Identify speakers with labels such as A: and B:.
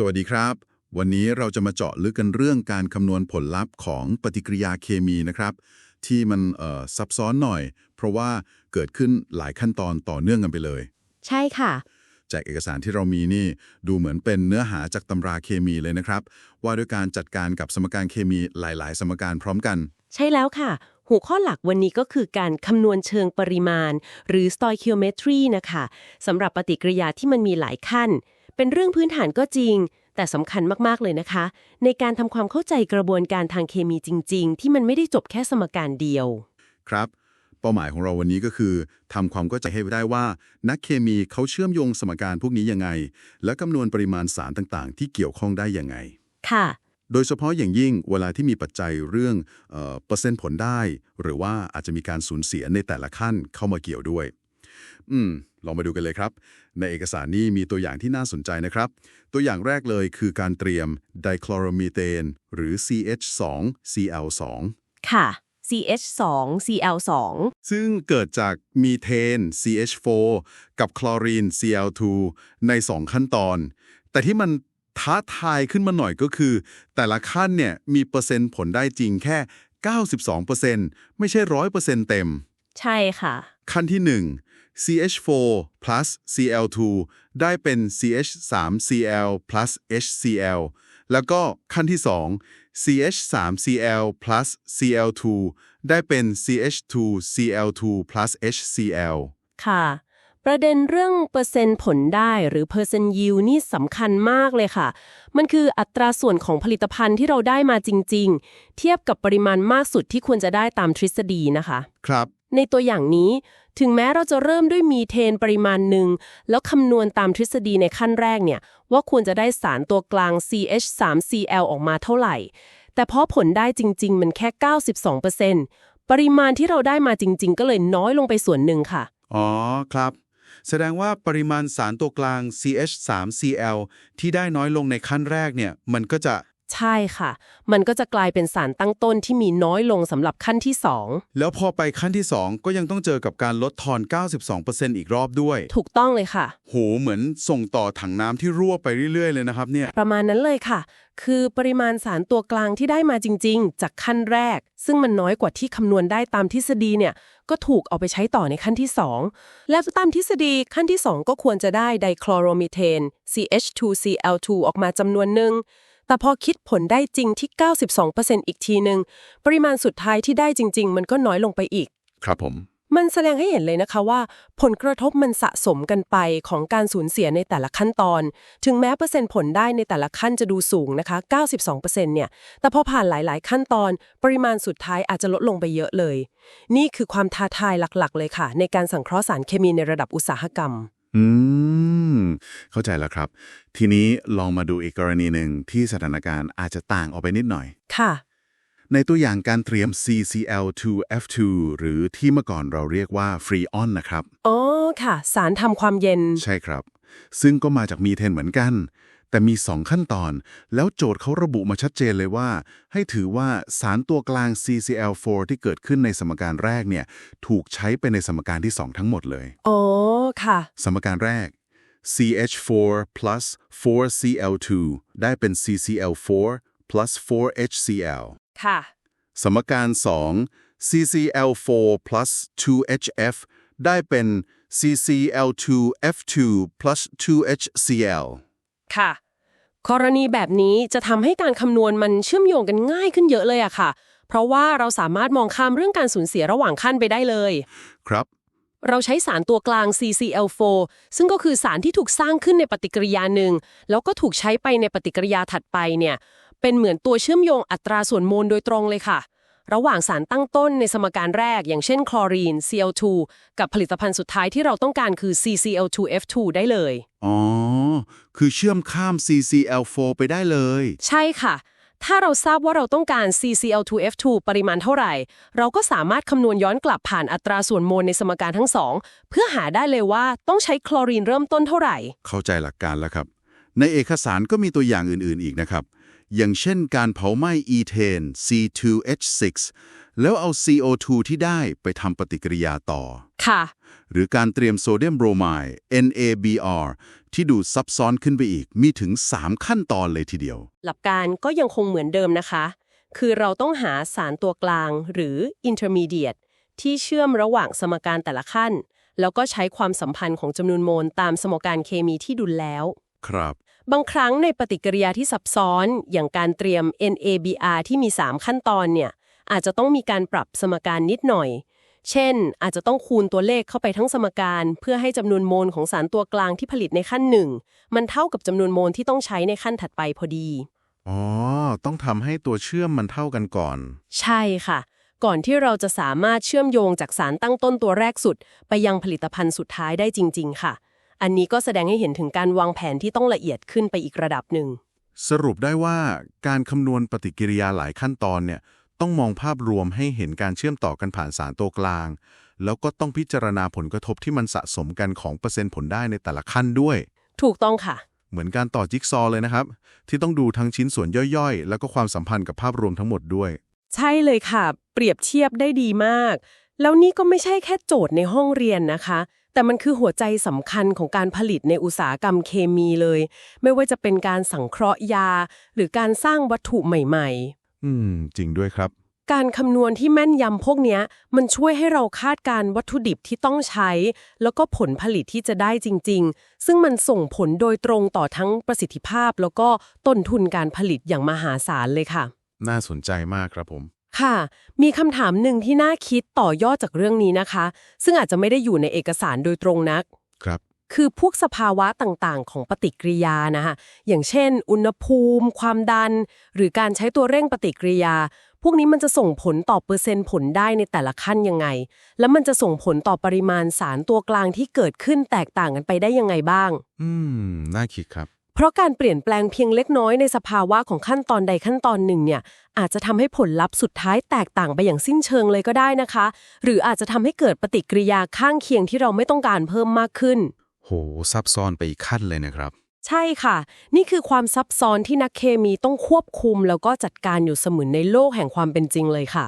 A: สวัสดีครับ วันนี้เราจะมาเจาะลึกกันเรื่องการคำนวณผลลัพธ์ของปฏิกิริยาเคมีนะครับ ที่มันเอ่อซับซ้อนหน่อย เพราะว่าเกิดขึ้นหลายขั้นตอนต่อเนื่องกันไปเลย
B: ใช่ค่ะ
A: จากเอกสารที่เรามีนี่ ดูเหมือนเป็นเนื้อหาจากตำราเคมีเลยนะครับ ว่าด้วยการจัดการกับสมการเคมีหลาย ๆ สมการพร้อมกัน
B: ใช่แล้วค่ะ หัวข้อหลักวันนี้ก็คือการคำนวณเชิงปริมาณ หรือ stoichiometry นะคะสำหรับปฏิกิริยาที่มันมีหลายขั้น เป็นเรื่องพื้นฐานก็จริง แต่สำคัญมากๆเลยนะคะ ในการทำความเข้าใจกระบวนการทางเคมีจริง ๆ ที่มันไม่ได้จบแค่สมการเดียว
A: ครับ เป้าหมายของเราวันนี้ก็คือทำความเข้าใจให้ได้ว่า นักเคมีเขาเชื่อมโยงสมการพวกนี้ยังไง และคำนวณปริมาณสารต่างๆ ที่เกี่ยวข้องได้ยังไง
B: ค่ะ
A: โดยเฉพาะอย่างยิ่งเวลาที่มีปัจจัยเรื่องเออเปอร์เซ็นต์ผลได้ หรือว่าอาจจะมีการสูญเสียในแต่ละขั้นเข้ามาเกี่ยวด้วย อืม ลองมาดูกันเลยครับ ในเอกสารนี้มีตัวอย่างที่น่าสนใจนะครับ ตัวอย่างแรกเลยคือการเตรียมไดคลอโรมีเทนหรือ CH2Cl2
B: ค่ะ CH2 Cl2
A: ซึ่งเกิดจากมีเทน CH4 กับคลอรีน Cl2 ใน 2 ขั้นตอน แต่ที่มันท้าทายขึ้นมาหน่อยก็คือ แต่ละขั้นเนี่ยมีเปอร์เซ็นต์ผลได้จริงแค่ 92%ไม่ใช่ 100%เต็ม
B: ใช่ค่ะ
A: ขั้นที่ 1 CH4 plus Cl2 ได้เป็น CH3Cl plus HCl แล้วก็ขั้นที่ 2 CH3Cl plus Cl2 ได้เป็น CH2Cl2 plus HCl
B: ค่ะ ประเด็นเรื่องเปอร์เซ็นต์ผลได้หรือ percent yield นี่สำคัญมากเลยค่ะ มันคืออัตราส่วนของผลิตภัณฑ์ที่เราได้มาจริง ๆ เทียบกับปริมาณมากสุดที่ควรจะได้ตามทฤษฎีนะคะ
A: ครับ
B: ในตัวอย่างนี้ ถึงแม้เราจะเริ่มด้วยมีเทนปริมาณหนึ่ง แล้วคำนวณตามทฤษฎีในขั้นแรกเนี่ย ว่าควรจะได้สารตัวกลาง CH3Cl ออกมาเท่าไหร่ แต่พอผลได้จริง ๆ มันแค่ 92%ปริมาณที่เราได้มาจริง ๆ ก็เลยน้อยลงไปส่วนหนึ่งค่ะ
C: อ๋อครับ แสดงว่าปริมาณสารตัวกลาง CH3Cl ที่ได้น้อยลงในขั้นแรกเนี่ย มันก็จะ
B: ใช่ค่ะ มันก็จะกลายเป็นสารตั้งต้นที่มีน้อยลงสำหรับขั้นที่
C: แล้วพอไปขั้นที่ 2 ก็ยังต้องเจอกับการลดทอน 92%อีกรอบด้วย
B: 2ถูกต้องเลยค่ะ
C: โห เหมือนส่งต่อถังน้ำที่รั่วไปเรื่อยๆ เลยนะครับเนี่ย
B: ประมาณนั้นเลยค่ะ คือปริมาณสารตัวกลางที่ได้มาจริง ๆ จากขั้นแรก ซึ่งมันน้อยกว่าที่คำนวณได้ตามทฤษฎีเนี่ย ก็ถูกเอาไปใช้ต่อในขั้นที่ 2 และตามทฤษฎีขั้นที่ 2 ก็ควรจะได้ไดคลอโรมีเทน CH2Cl2 ออกมาจำนวนหนึ่ง แต่พอคิดผลได้จริงที่ 92%อีกทีหนึ่งปริมาณสุดท้ายที่ได้จริง ๆ มันก็น้อยลงไปอีก
A: ครับผม
B: มันแสดงให้เห็นเลยนะคะว่า ผลกระทบมันสะสมกันไปของการสูญเสียในแต่ละขั้นตอน ถึงแม้เปอร์เซ็นต์ผลได้ในแต่ละขั้นจะดูสูงนะคะ 92%เนี่ย แต่พอผ่านหลายๆ ขั้นตอน ปริมาณสุดท้ายอาจจะลดลงไปเยอะเลย นี่คือความท้าทายหลักๆ เลยค่ะ ในการสังเคราะห์สารเคมีในระดับอุตสาหกรรม
A: อืม เข้าใจแล้วครับ ทีนี้ลองมาดูอีกกรณีหนึ่งที่สถานการณ์อาจจะต่างออกไปนิดหน่อย
B: ค่ะ
A: ในตัวอย่างการเตรียม CCl2F2 หรือที่เมื่อก่อนเราเรียกว่า Freon นะครับ
B: อ๋อ ค่ะ สารทำความเย็น
A: ใช่ครับ ซึ่งก็มาจากมีเทนเหมือนกัน แต่มี 2 ขั้นตอน แล้วโจทย์เขาระบุมาชัดเจนเลยว่า ให้ถือว่าสารตัวกลาง CCl4 ที่เกิดขึ้นในสมการแรกเนี่ย ถูกใช้ไปในสมการที่ 2 ทั้งหมดเลย
B: อ๋อ ค่ะ
A: สมการแรก CH4 plus 4Cl2 ได้เป็น CCl4 plus 4HCl
B: ค่ะ
A: สมการ 2 CCl4 plus 2HF ได้เป็น CCl2F2 plus 2HCl
B: ค่ะกรณีแบบนี้จะทำให้การคำนวณมันเชื่อมโยงกันง่ายขึ้นเยอะเลยอะค่ะ เพราะว่าเราสามารถมองข้ามเรื่องการสูญเสียระหว่างขั้นไปได้เลย
A: ครับ
B: เราใช้สารตัวกลาง CCl4 ซึ่งก็คือสารที่ถูกสร้างขึ้นในปฏิกิริยาหนึ่ง แล้วก็ถูกใช้ไปในปฏิกิริยาถัดไปเนี่ย เป็นเหมือนตัวเชื่อมโยงอัตราส่วนโมลโดยตรงเลยค่ะ ระหว่างสารตั้งต้นในสมการแรก อย่างเช่นคลอรีน Cl2 กับผลิตภัณฑ์สุดท้ายที่เราต้องการคือ CCl2F2 ได้เลย
A: อ๋อ คือเชื่อมข้าม CCl4 ไปได้เลย
B: ใช่ค่ะ ถ้าเราทราบว่าเราต้องการ CCl2F2 ปริมาณเท่าไหร่ เราก็สามารถคำนวณย้อนกลับผ่านอัตราส่วนโมลในสมการทั้งสองเพื่อหาได้เลยว่าต้องใช้คลอรีนเริ่มต้นเท่าไหร่
A: เข้าใจหลักการแล้วครับ ในเอกสารก็มีตัวอย่างอื่นๆอีกนะครับ อย่างเช่นการเผาไหม้อีเทน C2H6 แล้วเอา CO2 ที่ได้ไปทำปฏิกิริยาต่อ
B: ค่ะ
A: หรือการเตรียมโซเดียมโบรไมด์ NaBr ที่ดูซับซ้อนขึ้นไปอีกมีถึง 3 ขั้นตอนเลยทีเดียว
B: หลักการก็ยังคงเหมือนเดิมนะคะ คือเราต้องหาสารตัวกลางหรือ intermediate ที่เชื่อมระหว่างสมการแต่ละขั้น แล้วก็ใช้ความสัมพันธ์ของจำนวนโมลตามสมการเคมีที่ดุลแล้ว
A: ครับ
B: บางครั้งในปฏิกิริยาที่ซับซ้อนอย่างการเตรียม NABR ที่มี 3 ขั้นตอนเนี่ยอาจจะต้องมีการปรับสมการนิดหน่อย เช่น อาจจะต้องคูณตัวเลขเข้าไปทั้งสมการ เพื่อให้จำนวนโมลของสารตัวกลางที่ผลิตในขั้นหนึ่งมันเท่ากับจำนวนโมลที่ต้องใช้ในขั้นถัดไปพอดี
C: อ๋อ ต้องทำให้ตัวเชื่อมมันเท่ากันก่อน
B: ใช่ค่ะ ก่อนที่เราจะสามารถเชื่อมโยงจากสารตั้งต้นตัวแรกสุด ไปยังผลิตภัณฑ์สุดท้ายได้จริง ๆ ค่ะ อันนี้ก็แสดงให้เห็นถึงการวางแผนที่ต้องละเอียดขึ้นไปอีกระดับหนึ่ง
C: สรุปได้ว่าการคำนวณปฏิกิริยาหลายขั้นตอนเนี่ย ต้องมองภาพรวมให้เห็นการเชื่อมต่อกันผ่านสารตัวกลาง แล้วก็ต้องพิจารณาผลกระทบที่มันสะสมกันของเปอร์เซ็นต์ผลได้ในแต่ละขั้นด้วย
B: ถูกต้องค่ะ
C: เหมือนการต่อจิ๊กซอว์เลยนะครับ ที่ต้องดูทั้งชิ้นส่วนย่อยๆ แล้วก็ความสัมพันธ์กับภาพรวมทั้งหมดด้วย
B: ใช่เลยค่ะ เปรียบเทียบได้ดีมาก แล้วนี่ก็ไม่ใช่แค่โจทย์ในห้องเรียนนะคะ แต่มันคือหัวใจสำคัญของการผลิตในอุตสาหกรรมเคมีเลย ไม่ว่าจะเป็นการสังเคราะห์ยา หรือการสร้างวัตถุใหม่
C: อืม จริงด้วยครับ
B: ๆการคำนวณที่แม่นยำพวกเนี้ย มันช่วยให้เราคาดการณ์วัตถุดิบที่ต้องใช้ แล้วก็ผลผลิตที่จะได้จริง ๆ ซึ่งมันส่งผลโดยตรงต่อทั้งประสิทธิภาพ แล้วก็ต้นทุนการผลิตอย่างมหาศาลเลยค่ะ
C: น่าสนใจมากครับผม
B: ค่ะ มีคำถามหนึ่งที่น่าคิดต่อยอดจากเรื่องนี้นะคะ ซึ่งอาจจะไม่ได้อยู่ในเอกสารโดยตรงนัก
C: ครับ
B: คือพวกสภาวะต่างๆ ของปฏิกิริยานะคะอย่างเช่น อุณหภูมิ ความดัน หรือการใช้ตัวเร่งปฏิกิริยา พวกนี้มันจะส่งผลต่อเปอร์เซ็นต์ผลได้ในแต่ละขั้นยังไง แล้วมันจะส่งผลต่อปริมาณสารตัวกลางที่เกิดขึ้นแตกต่างกันไปได้ยังไงบ้าง
C: อืม น่าคิดครับ
B: เพราะการเปลี่ยนแปลงเพียงเล็กน้อยในสภาวะของขั้นตอนใดขั้นตอนหนึ่งเนี่ย อาจจะทำให้ผลลัพธ์สุดท้ายแตกต่างไปอย่างสิ้นเชิงเลยก็ได้นะคะ หรืออาจจะทำให้เกิดปฏิกิริยาข้างเคียงที่เราไม่ต้องการเพิ่มมากขึ้น
C: โห ซับซ้อนไปอีกขั้นเลยนะครับ
B: ใช่ค่ะ นี่คือความซับซ้อนที่นักเคมีต้องควบคุมแล้วก็จัดการอยู่เสมือนในโลกแห่งความเป็นจริงเลยค่ะ